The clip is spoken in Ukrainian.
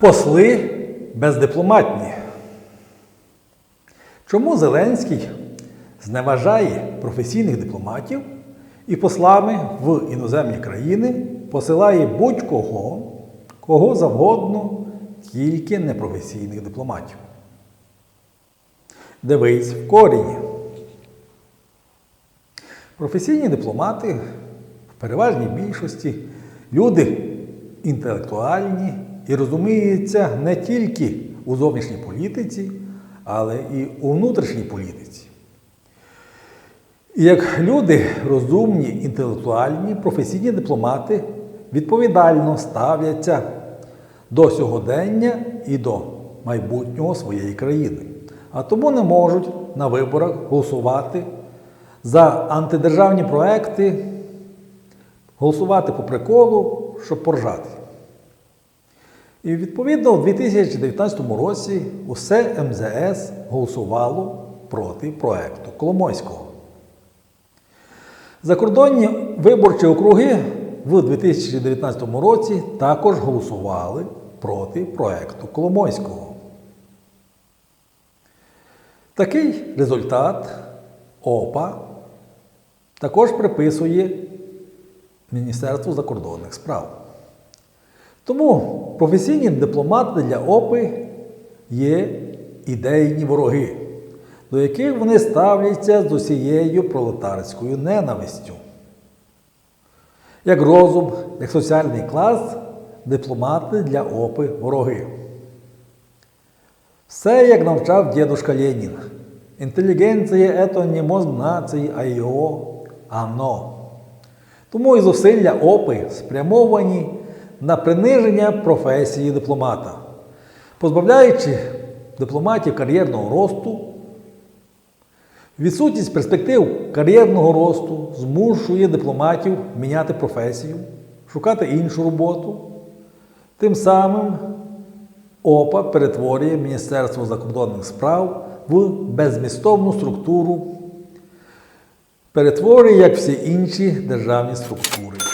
Посли бездипломатні. Чому Зеленський зневажає професійних дипломатів і послами в іноземні країни посилає будь-кого, кого завгодно, тільки непрофесійних дипломатів? Дивись в корінь. Професійні дипломати в переважній більшості люди інтелектуальні і розуміються не тільки у зовнішній політиці, але і у внутрішній політиці. І як люди розумні, інтелектуальні, професійні дипломати відповідально ставляться до сьогодення і до майбутнього своєї країни, а тому не можуть на виборах голосувати за антидержавні проекти, голосувати по приколу, щоб поржати. І відповідно у 2019 році усе МЗС голосувало проти проекту Коломойського. Закордонні виборчі округи в 2019 році також голосували проти проекту Коломойського. Такий результат ОПА також приписує Міністерству закордонних справ. Тому професійні дипломати для ОПИ є ідейні вороги, до яких вони ставляться з усією пролетарською ненавистю. Як розум, як соціальний клас, дипломати для ОПИ вороги. Все, як навчав дідушка Ленін. Інтелігенція – це не мозг нації, а його ано. Тому і зусилля ОПИ спрямовані на приниження професії дипломата, позбавляючи дипломатів кар'єрного росту, відсутність перспектив кар'єрного росту змушує дипломатів міняти професію, шукати іншу роботу. Тим самим ОПА перетворює Міністерство закордонних справ в безмістовну структуру, перетворює як всі інші державні структури.